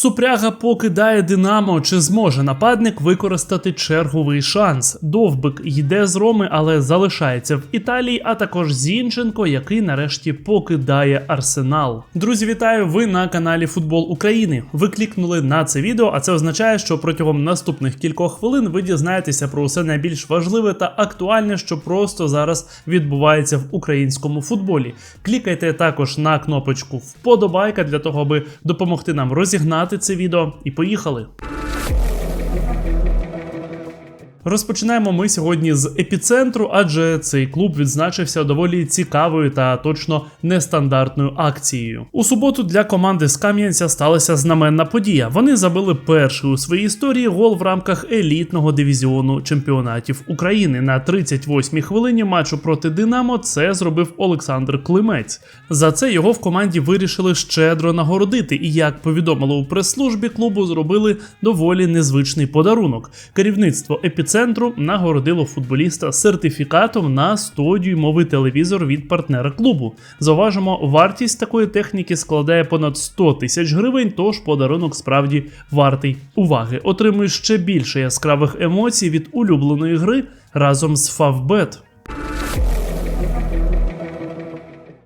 Супряга покидає Динамо. Чи зможе нападник використати черговий шанс? Довбик йде з Роми, але залишається в Італії. А також Зінченко, який нарешті покидає Арсенал. Друзі, вітаю! Ви на каналі Футбол України. Ви клікнули на це відео, а це означає, що протягом наступних кількох хвилин ви дізнаєтеся про усе найбільш важливе та актуальне, що просто зараз відбувається в українському футболі. Клікайте також на кнопочку Вподобайка для того, аби допомогти нам розігнати це відео. І поїхали! Розпочинаємо ми сьогодні з епіцентру, адже цей клуб відзначився доволі цікавою та точно нестандартною акцією. У суботу для команди з Кам'янця сталася знаменна подія. Вони забили перший у своїй історії гол в рамках елітного дивізіону чемпіонатів України. На 38-й хвилині матчу проти Динамо це зробив Олександр Климець. За це його в команді вирішили щедро нагородити. І як повідомили у прес-службі клубу, зробили доволі незвичний подарунок. Керівництво епіцентру центру нагородило футболіста сертифікатом на 100-дюймовий телевізор від партнера клубу. Зауважимо, вартість такої техніки складає понад 100 тисяч гривень, тож подарунок справді вартий уваги. Отримує ще більше яскравих емоцій від улюбленої гри разом з Favbet.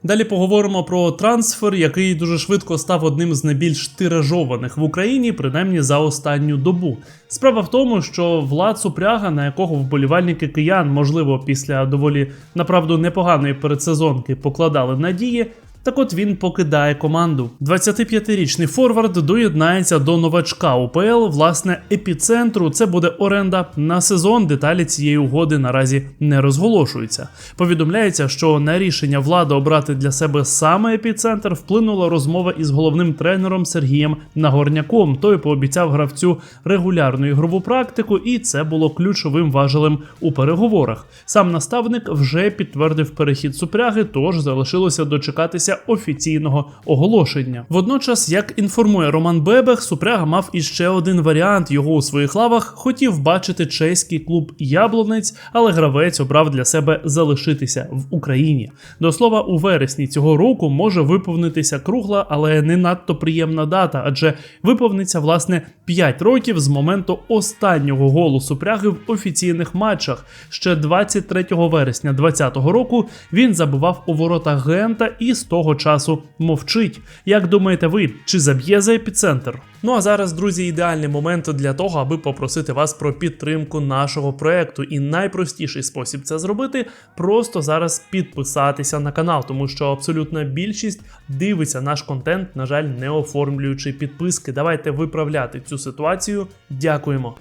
Далі поговоримо про трансфер, який дуже швидко став одним з найбільш тиражованих в Україні, принаймні за останню добу. Справа в тому, що Влад Супряга, на якого вболівальники киян, можливо, після доволі направду непоганої передсезонки покладали надії, так от він покидає команду. 25-річний Форвард доєднається до новачка УПЛ, власне, епіцентру. Це буде оренда на сезон. Деталі цієї угоди наразі не розголошуються. Повідомляється, що на рішення влади обрати для себе саме епіцентр вплинула розмова із головним тренером Сергієм Нагорняком. Той пообіцяв гравцю регулярну ігрову практику, і це було ключовим важелем у переговорах. Сам наставник вже підтвердив перехід супряги, тож залишилося дочекатися офіційного оголошення. Водночас, як інформує Роман Бебех, Супряга мав іще один варіант. Його у своїх лавах хотів бачити чеський клуб Яблонець, але гравець обрав для себе залишитися в Україні. До слова, у вересні цього року може виповнитися кругла, але не надто приємна дата, адже виповниться власне 5 років з моменту останнього голу Супряги в офіційних матчах. Ще 23 вересня 2020 року він забивав у ворота Гента і з того часу мовчить. Як думаєте ви, чи заб'є за епіцентр? Ну а зараз, друзі, ідеальний момент для того, аби попросити вас про підтримку нашого проекту. І найпростіший спосіб це зробити просто зараз підписатися на канал, тому що абсолютна більшість дивиться наш контент, на жаль, не оформлюючи підписки. Давайте виправляти цю ситуацію. Дякуємо.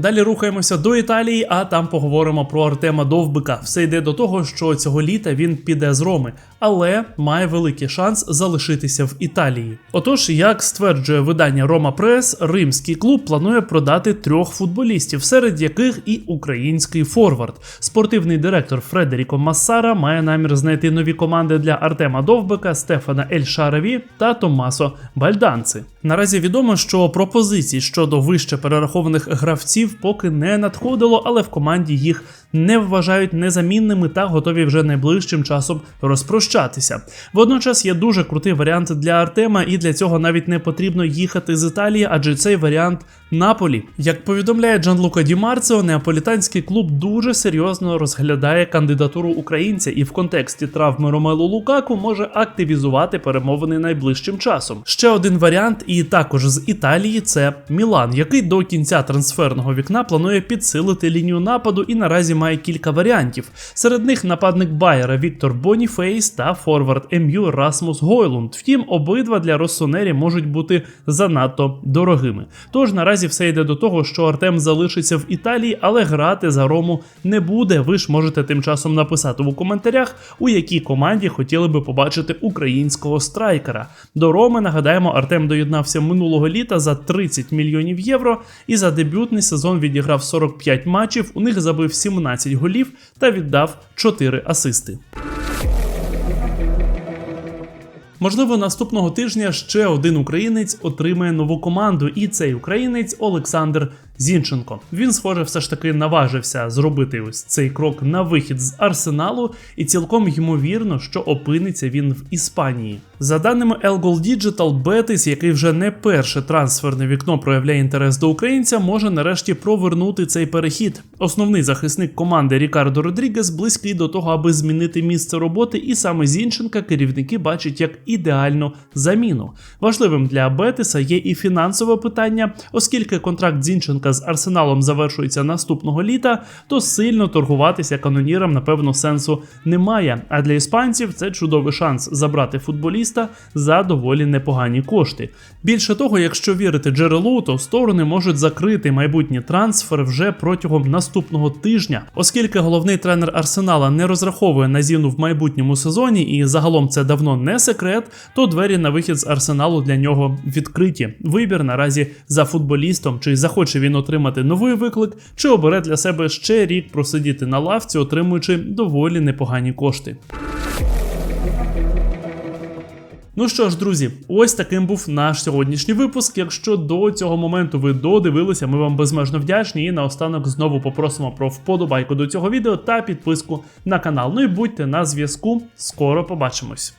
Далі рухаємося до Італії, а там поговоримо про Артема Довбика. Все йде до того, що цього літа він піде з Роми, але має великий шанс залишитися в Італії. Отож, як стверджує видання Рома Прес, римський клуб планує продати трьох футболістів, серед яких і український форвард. Спортивний директор Фредеріко Массара має намір знайти нові команди для Артема Довбика, Стефана Ельшараві та Томасо Бальданци. Наразі відомо, що пропозицій щодо вище перерахованих гравців поки не надходило, але в команді їх не вважають незамінними та готові вже найближчим часом розпрощатися. Водночас є дуже крутий варіант для Артема, і для цього навіть не потрібно їхати з Італії, адже цей варіант Наполі. Як повідомляє Джанлука Ді Марціо, неаполітанський клуб дуже серйозно розглядає кандидатуру українця і в контексті травми Ромелу Лукаку може активізувати перемовини найближчим часом. Ще один варіант, і також з Італії, це Мілан, який до кінця трансферного вікна планує підсилити лінію нападу і наразі має кілька варіантів. Серед них нападник Байера Віктор Боніфейс та форвард МЮ Расмус Гойлунд. Втім, обидва для Россонері можуть бути занадто дорогими. Тож наразі все йде до того, що Артем залишиться в Італії, але грати за Рому не буде. Ви ж можете тим часом написати у коментарях, у якій команді хотіли би побачити українського страйкера. До Роми нагадаємо, Артем доєднався минулого літа за 30 мільйонів євро і за дебютний сезон відіграв 45 матчів. У них забив 17 голів та віддав 4 асисти. Можливо, наступного тижня ще один українець отримає нову команду, і цей українець Олександр Зінченко. Він, схоже, все ж таки наважився зробити ось цей крок на вихід з арсеналу, і цілком ймовірно, що опиниться він в Іспанії. За даними Elgol Digital, Бетис, який вже не перше трансферне вікно проявляє інтерес до українця, може нарешті провернути цей перехід. Основний захисник команди Рікардо Родрігес близький до того, аби змінити місце роботи, і саме Зінченка керівники бачать як ідеальну заміну. Важливим для Бетиса є і фінансове питання, оскільки контракт Зінченка з Арсеналом завершується наступного літа, то сильно торгуватися канонірам, напевно, сенсу немає. А для іспанців це чудовий шанс забрати футболіста за доволі непогані кошти. Більше того, якщо вірити джерелу, то сторони можуть закрити майбутній трансфер вже протягом наступного тижня, оскільки головний тренер Арсенала не розраховує на зіну в майбутньому сезоні, і загалом це давно не секрет, то двері на вихід з арсеналу для нього відкриті. Вибір наразі за футболістом, чи захоче він отримати новий виклик, чи обере для себе ще рік просидіти на лавці, отримуючи доволі непогані кошти. Ну що ж, друзі, ось таким був наш сьогоднішній випуск. Якщо до цього моменту ви додивилися, ми вам безмежно вдячні. І наостанок знову попросимо про вподобайку до цього відео та підписку на канал. Ну і будьте на зв'язку. Скоро побачимось.